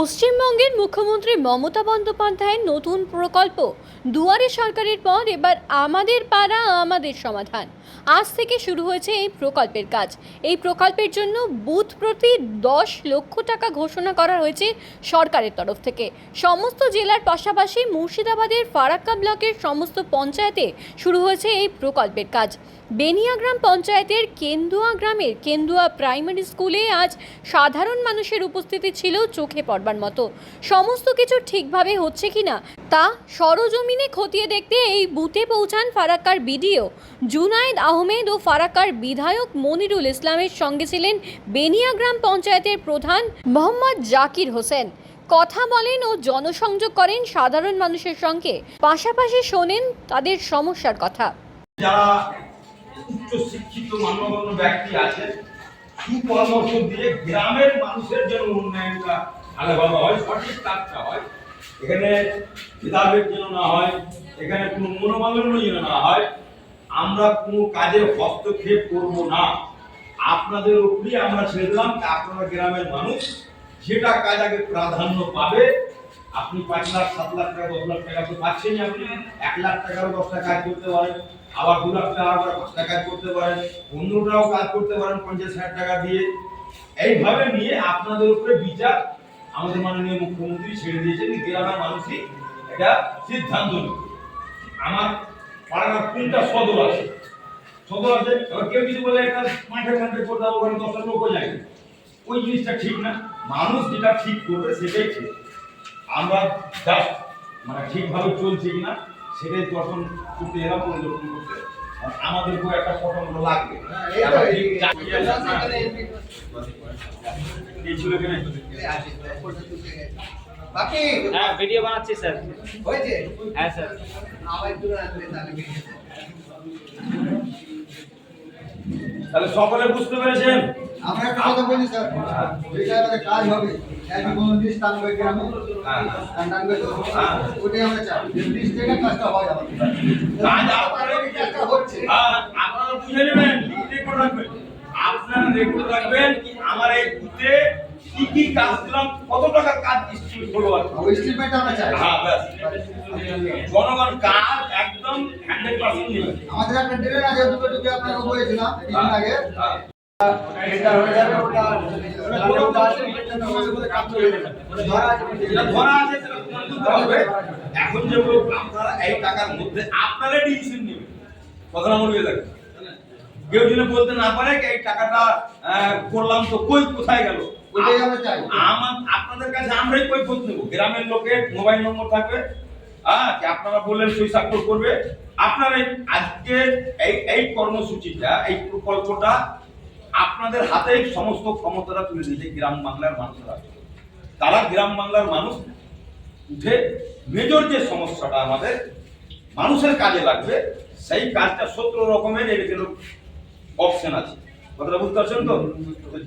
পশ্চিমবঙ্গের মুখ্যমন্ত্রী মমতা বন্দ্যোপাধ্যায়ের নতুন প্রকল্প। দুয়ারে সরকারের পর এবার আমাদের পাড়া, আমাদের সমাধান। আজ থেকে শুরু হয়েছে এই প্রকল্পের কাজ। এই প্রকল্পের জন্য বুথ প্রতি দশ লক্ষ টাকা ঘোষণা করা হয়েছে সরকারের তরফ থেকে। সমস্ত জেলার পাশাপাশি মুর্শিদাবাদের ফারাক্কা ব্লকের সমস্ত পঞ্চায়েতে শুরু হয়েছে এই প্রকল্পের কাজ। বেনিয়াগ্রাম পঞ্চায়েতের কেন্দুয়া গ্রামের কেন্দুয়া প্রাইমারি স্কুলে আজ সাধারণ মানুষের উপস্থিতি ছিল চোখে পড়বার মতো। সমস্ত কিছু ঠিকভাবে হচ্ছে কিনা তা সরজমিনে খতিয়ে দেখতে এই বুথে পৌঁছান ফারাক্কার বিডিও। জুনায়েদ আহমেদ ও ফারাক্কার বিধায়ক মনিরুল ইসলামের সঙ্গে ছিলেন বেনিয়াগ্রাম পঞ্চায়েতের প্রধান মোহাম্মদ জাকির হোসেন। কথা বলেন ও জনসংযোগ করেন সাধারণ মানুষের সঙ্গে। পাশাপাশি শোনেন তাদের সমস্যার কথা। যারা উচ্চ শিক্ষিত ব্যক্তি সুপরামর্শ দিয়ে গ্রামের মানুষের জন্য উন্নয়নটা ভালোভাবে হয় সঠিক কাজটা, হয়। এখানে ভেদাভেদ যেন না হয়, এখানে কোনো মনোমালিন্য যেন না হয়। আমরা কোনো কাজে হস্তক্ষেপ করব না। আপনাদের উপরই আমরা ছেড়ে দিলাম আপনারা গ্রামের মানুষ, যেটা কাজ আগে প্রাধান্য পাবে, আপনি পাঁচ লাখ, সাত লাখ টাকা, দশ লাখ টাকা তো পাচ্ছেনই আপনি। এক লাখ টাকারও দশটা কাজ করতে পারেন, আবার দু লাখ টাকা আবার পাঁচটা কাজ করতে পারেন, অন্যটাও কাজ করতে পারেন, পঞ্চাশ ষাট টাকা দিয়ে। এইভাবে নিয়ে আপনাদের উপরে বিচার আমাদের মাননীয় মুখ্যমন্ত্রী ছেড়ে দিয়েছেন গ্রামের মানুষই এটা সিদ্ধান্ত আমার পাড়ার কোনটা সদর আছে। সদর আছে, এবার কেউ কিছু বলে একটা মাঠে মাঠে করতে হবে ওখানে দশটা লোকও যায় ওই জিনিসটা ঠিক না। মানুষ যেটা ঠিক করবে সেটাই ঠিক। আমরা জাস্ট মানে ঠিকভাবে চলছে কিনা, সেটাই দর্শন করতে এলাম পরিদর্শন করতে আমাদেরকেও একটা পছন্দ লাগবে। কিনা? হ্যাঁ ভিডিও বানাচ্ছি স্যার। হয়েছে? হ্যাঁ স্যার। তাহলে সকলে বুঝতে পেরেছেন? আমরা একটা কথা বলি স্যার। আমাদের কাজ হবে। একই কোনো লিস্ট টানবে গ্রামে হ্যাঁ। টানবে হ্যাঁ। ওটাই আমরা চাই। থেকে কাজটা হয় আমাদের। আপনারা কাজটা হচ্ছে আপনারা বুঝে নেবেন রেকর্ড রাখবেন। আপনারা রেকর্ড রাখবেন আমার এই বুথে কি কি কাজ দিলাম কত টাকা কাজ আর ওই আমরা চাই। হ্যাঁ ব্যাস। জনগণ কাজ একদম হান্ড্রেড পার্সেন্ট নেবে। আমাদের একটা ড্রেন আছে দুটো টুকু আপনাকে বলেছিলাম আগে। হ্যাঁ। এটা হয়ে যাবে ওটা ওটা ধরা আছে সেটা হবে। এখন যেগুলো আপনারা এই টাকার মধ্যে আপনারা ডিসিশন নেবেন। কথাটা মনে হয়ে থাকে কেউ যদি বলতে না পারে এই টাকাটা করলাম তো কই কোথায় গেল। আমার আপনাদের কাছে আমরাই কই খোঁজ নেব গ্রামের লোকের মোবাইল নম্বর থাকবে হ্যাঁ আপনারা বললেন সই স্বাক্ষর করবে? আপনারা এই- আজকে এই এই কর্মসূচিটা এই প্রকল্পটা আপনাদের হাতে সমস্ত ক্ষমতাটা তুলে দিয়েছে গ্রাম বাংলার মানুষরা। তারা গ্রাম বাংলার মানুষ উঠে মেজর যে সমস্যাটা আমাদের মানুষের কাজে লাগবে সেই কাজটা সতেরো রকমের এর অপশন আছে। কথাটা বুঝতে পারছেন তো?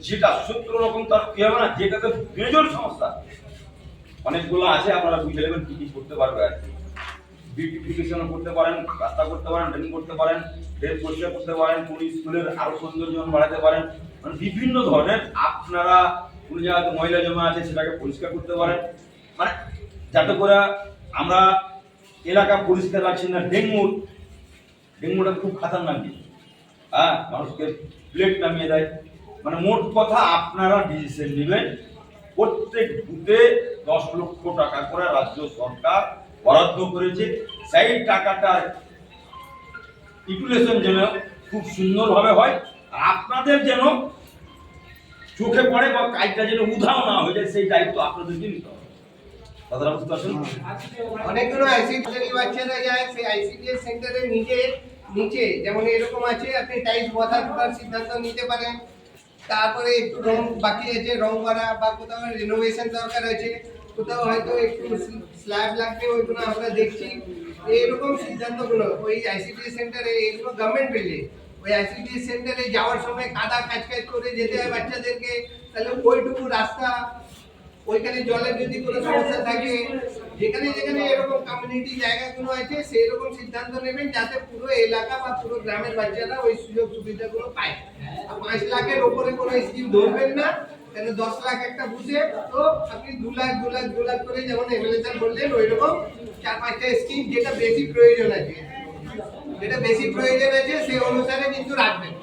যেটা সতেরো রকম তার কি হবে না? যেটাতে মেজর সমস্যা। অনেকগুলো আছে, আপনারা বুঝে নেবেন কি কি করতে পারবে আর কি। বিউটিফিকেশন করতে পারেন, রাস্তা করতে পারেন ড্রেন করতে পারেন ড্রেন পরিষ্কার করতে পারেন কোন স্কুলের আরও সৌন্দর্য বাড়াতে পারেন মানে বিভিন্ন ধরনের আপনারা কোন জায়গাতে ময়লা জমা আছে, সেটাকে পরিষ্কার করতে পারেন। মানে যাতে করে আমরা এলাকা পরিষ্কার রাখছি না ডেঙ্গু ডেঙ্গুটা খুব খাতারনাক জিনিস। হ্যাঁ মানুষকে প্লেট নামিয়ে দেয়। মানে মোট কথা আপনারা ডিসিশন নেবেন, প্রত্যেক বুথে দশ লক্ষ টাকা করে রাজ্য সরকার বরাদ্দ করেছে। সেই টাকাটার ইকুলেশন যেন খুব সুন্দরভাবে হয় আপনাদের যেন চোখে পড়ে বা কাজটা যেন উধাও না হয়ে যায়, সেই দায়িত্ব আপনাদেরকে নিতে হবে। অনেকগুলো আইসিডি বাচ্চারা যায় সেই আইসিডিএস সেন্টারে নিচে নিচে, যেমন এরকম আছে, আপনি টাইলস বসার সিদ্ধান্ত নিতে পারেন। তারপরে একটু রং বাকি আছে, রং করা বা কোথাও রিনোভেশন দরকার আছে, কোথাও হয়তো একটু স্ল্যাব লাগবে, ওইগুলো আমরা দেখছি। এরকম সিদ্ধান্তগুলো, ওই আইসিডি সেন্টারে এগুলো গভর্নমেন্ট বিল্ডিং ওই আইসিডি সেন্টারে যাওয়ার সময় কাদা কাজ কাজ করে যেতে হয় বাচ্চাদেরকে, তাহলে ওইটুকু রাস্তা ওইখানে জলের যদি কোনো সমস্যা থাকে, যেখানে যেখানে এরকম কমিউনিটি জায়গাগুলো আছে সেই রকম সিদ্ধান্ত নেবেন যাতে পুরো এলাকা বা পুরো গ্রামের বাচ্চারা ওই সুযোগ সুবিধাগুলো পায়। আর পাঁচ লাখের ওপরে কোনো স্কিম ধরবেন না, কেন দশ লাখ একটা বুঝে, তো আপনি দু লাখ দু লাখ দু লাখ করে যেমন এমএলএ বললেন ওই রকম চার পাঁচটা স্কিম যেটা বেশি প্রয়োজন আছে, যেটা বেশি প্রয়োজন আছে, সেই অনুসারে কিন্তু রাখবেন।